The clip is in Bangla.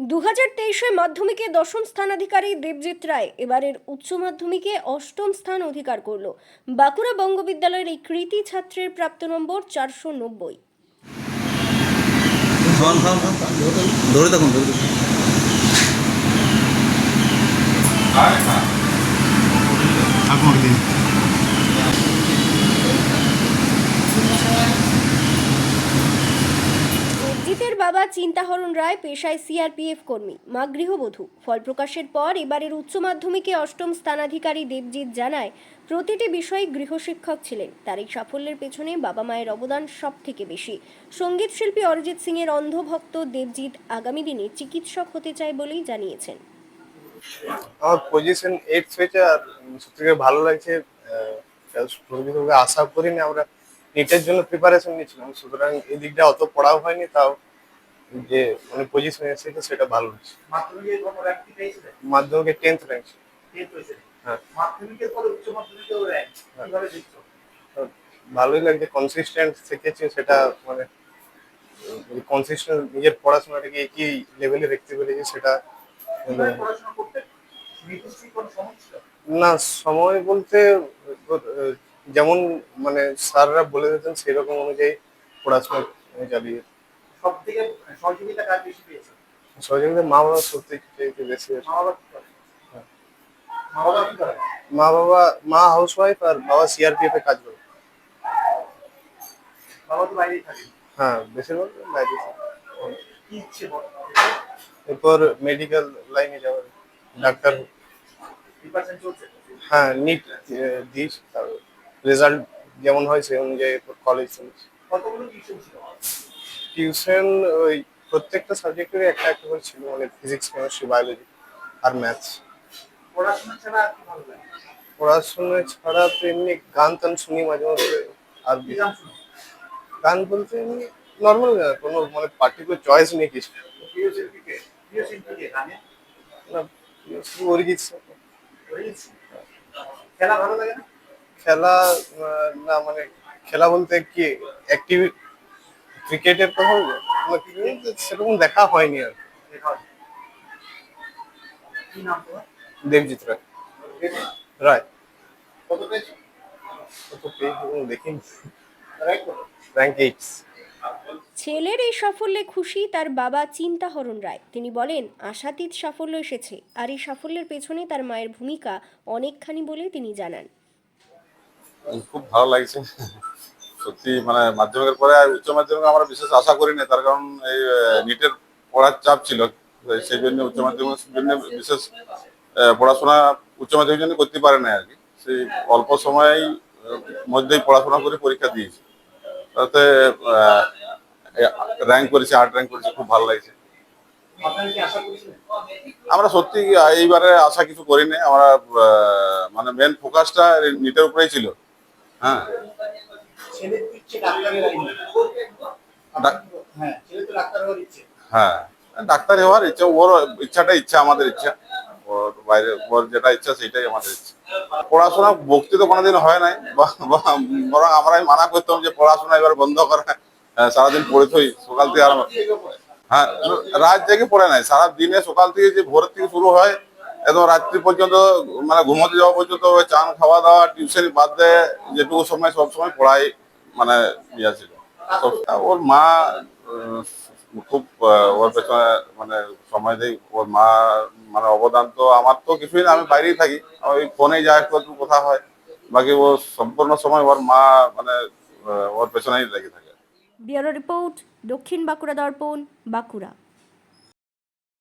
দু হাজার তেইশে মাধ্যমিকে দশম স্থানাধিকারী দেবজিৎ রায় এবারের উচ্চ মাধ্যমিকে অষ্টম স্থান অধিকার করল। বাঁকুড়া বঙ্গবিদ্যালয়ের এই কৃতি ছাত্রের প্রাপ্ত নম্বর চারশো নব্বই। থাকুন ধরে থাকুন ধরে থাকুন ঠাকুর দিন দেবজিতের বাবা চিন্তাহরণ রায় পেশায় সিআরপিএফ কর্মী, মা গৃহবধূ। ফল প্রকাশের পর এবারের উচ্চ মাধ্যমিকে অষ্টম স্থানাধিকারী দেবজিৎ জানায়, প্রতিটি বিষয়ে গৃহশিক্ষক ছিলেন। তার এই সাফল্যের পেছনে বাবা মায়ের অবদান সব থেকে বেশি। সংগীত শিল্পী অরিজিৎ সিং এর অন্ধভক্ত দেবজিৎ আগামী দিনে চিকিৎসক হতে চায় বলেই জানিয়েছেন। পজিশন এইট হয়েছে আর থেকে ভালো লাগছে আশা করিনি আমরা নিটের জন্য প্রিপারেশন নিয়েছিলাম। সুতরাং এই দিকটা অত পড়াও হয়নি, তাও যে মানে পজিশন এসেছে সেটা ভালো পেয়েছিলেন মাধ্যমিকে টেন্থ র্যাঙ্ক হ্যাঁ। ভালোই লাগছে কনসিস্টেন্ট শিখেছি সেটা মানে কনসিস্টেন্ট নিজের পড়াশোনাটাকে একই লেভেলে রাখতে পেরেছি সেটা না সময় বলতে যেমন মানে স্যাররা বলে দিতেন সেরকম অনুযায়ী পড়াশোনা চালিয়ে সব থেকে সহযোগিতা কাজ বেশি পেয়েছে? সহযোগিতা মা বাবা সত্যি একটু বেশি মা বাবা কি করে? মা বাবা কি করে? মা বাবা মা হাউস ওয়াইফ আর বাবা সিআরপিএফ এ কাজ করে। বাবা তো বাইরেই থাকে। হ্যাঁ বেশিরভাগ বাইরে কি ইচ্ছে এরপর মেডিকেল লাইনে যাওয়ার ডাক্তার হ্যাঁ নিট দিস রেজাল্ট যেমন হয় সেই অনুযায়ী কলেজ চলছে কতগুলো টিউশন ছিল? টিউশন ওই প্রত্যেকটা সাবজেক্টেরই একটা একটা করে ছিল মানে ফিজিক্স কেমিস্ট্রি বায়োলজি আর ম্যাথস পড়াশোনা ছাড়া আর কি ভালো লাগে? পড়াশোনা ছাড়া তো এমনি গান টান শুনি মাঝে মাঝে আর গান বলতে এমনি নর্মাল কোনো মানে পার্টিকুলার চয়েস নেই কিছু। না অরিজিৎ। খেলা ভালো লাগে না? খেলা না মানে খেলা বলতে কি অ্যাক্টিভ ক্রিকেটের? না, cricket সেরকম দেখা হয়নি আর। দেখা হয়। কি নাম তোমার? দেবজিৎ রায়। রায়। দেখিনি। র্যাঙ্ক ছেলের এই সাফল্যে খুশি তার বাবা চিন্তাহরণ রায়। তিনি বলেন আশাতীত সাফল্য এসেছে আর এই সাফল্যের পেছনে তার মায়ের ভূমিকা অনেকখানি বলে তিনি জানান। খুব ভালো লাগছে। সত্যি মানে মাধ্যমিকের পরে আর উচ্চ মাধ্যমিক আমরা বিশেষ আশা করি না তার কারণ এই নিটের পড়ার চাপ ছিল। সেই জন্য উচ্চ মাধ্যমিকের জন্য বিশেষ পড়াশোনা উচ্চ মাধ্যমিক জন্য করতে পারে না আর কি। সেই অল্প সময়েই মধ্যেই পড়াশোনা করে পরীক্ষা দিয়েছি। তাতে র্যাঙ্ক করেছি আট র্যাঙ্ক করেছে খুব ভালো লাগছে। আমরা সত্যি এইবারে আশা কিছু করিনি। আমরা মানে মেন ফোকাসটা নিটের উপরেই ছিল। হ্যাঁ। ছেলের তো ইচ্ছে ডাক্তারের লাইনে হ্যাঁ ছেলে তো ডাক্তার হওয়ার ইচ্ছে। হ্যাঁ ডাক্তার হওয়ার ইচ্ছা ওর ইচ্ছাটা ইচ্ছা আমাদের ইচ্ছা। ওর বাইরে ওর যেটা ইচ্ছা সেটাই আমাদের ইচ্ছা। পড়াশোনা ভক্তি তো কোনোদিন হয় নাই বরং আমরাই মানা করতাম যে পড়াশোনা এবার বন্ধ করে হ্যাঁ, সারাদিন পড়ে থই সকাল থেকে আরম্ভ হ্যাঁ রাত জেগে পড়ে নাই সারা দিনে সকাল থেকে যে ভোর থেকে শুরু হয় একদম রাত্রি পর্যন্ত মানে ঘুমোতে যাওয়া পর্যন্ত চান খাওয়া দাওয়া টিউশন বাদ দিয়ে যেটুকু সময় সব সময় পড়াই। মানে ইয়ে ছিল। ওর মা খুব ওর পেছনে মানে সময় দেয়। ওর মা মানে অবদান তো আমার তো কিছুই না, আমি বাইরেই থাকি। ওই ফোনে যা একটু কথা হয়। বাকি ও সম্পূর্ণ সময় ওর মা মানে ওর পেছনেই লেগে থাকে। ব্যুরো রিপোর্ট, দক্ষিণ বাঁকুড়া দর্পণ, বাঁকুড়া।